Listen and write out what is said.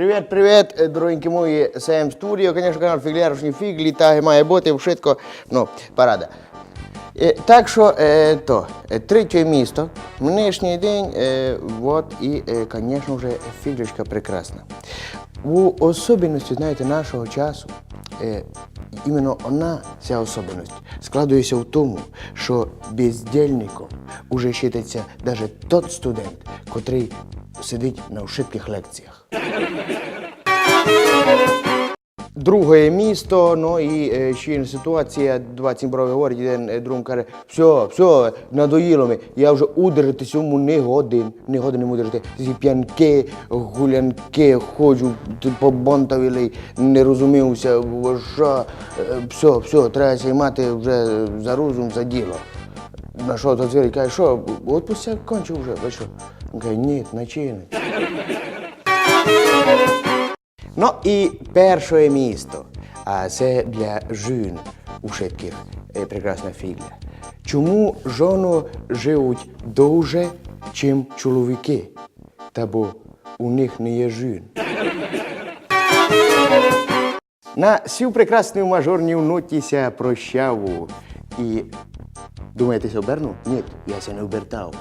Привіт, привіт, е, дорогенькі мої, СМ студіо, звісно, канал Фіглярушні Фіглі, так має бути вшитко, ну, парада. Е, так що, е, то, третє місто, нинішній день, вот, і, звісно вже, фіглічка прекрасна. У особливості, знаєте, нашого часу, іменно вона, ця особливість, складується в тому, що бездільником уже вважається навіть той студент, котрий сидить на швидких лекціях. Друге місто, ну і е, ще ситуація, два цімброві говорять, один е, другому каже, все, все, надоїло ми, я вже удержати цьому не годин, не годин не удержати. Ці п'янки, гулянки, ходжу, т- побонтавілий, не розумівся, що, все, все, треба займати вже за розум, за діло. На що то звірить каже, що, отпустя кончив вже, ви? Каже, ні, начинить. Ну і перше місто. А це для жін у швидких е, прекрасна фігля. Чому жони живуть довше, чим чоловіки? Та бо у них не є жін. На сів прекрасний мажорній нотіся прощаву. І думаєте, обернув? Ні, я ся не обертав.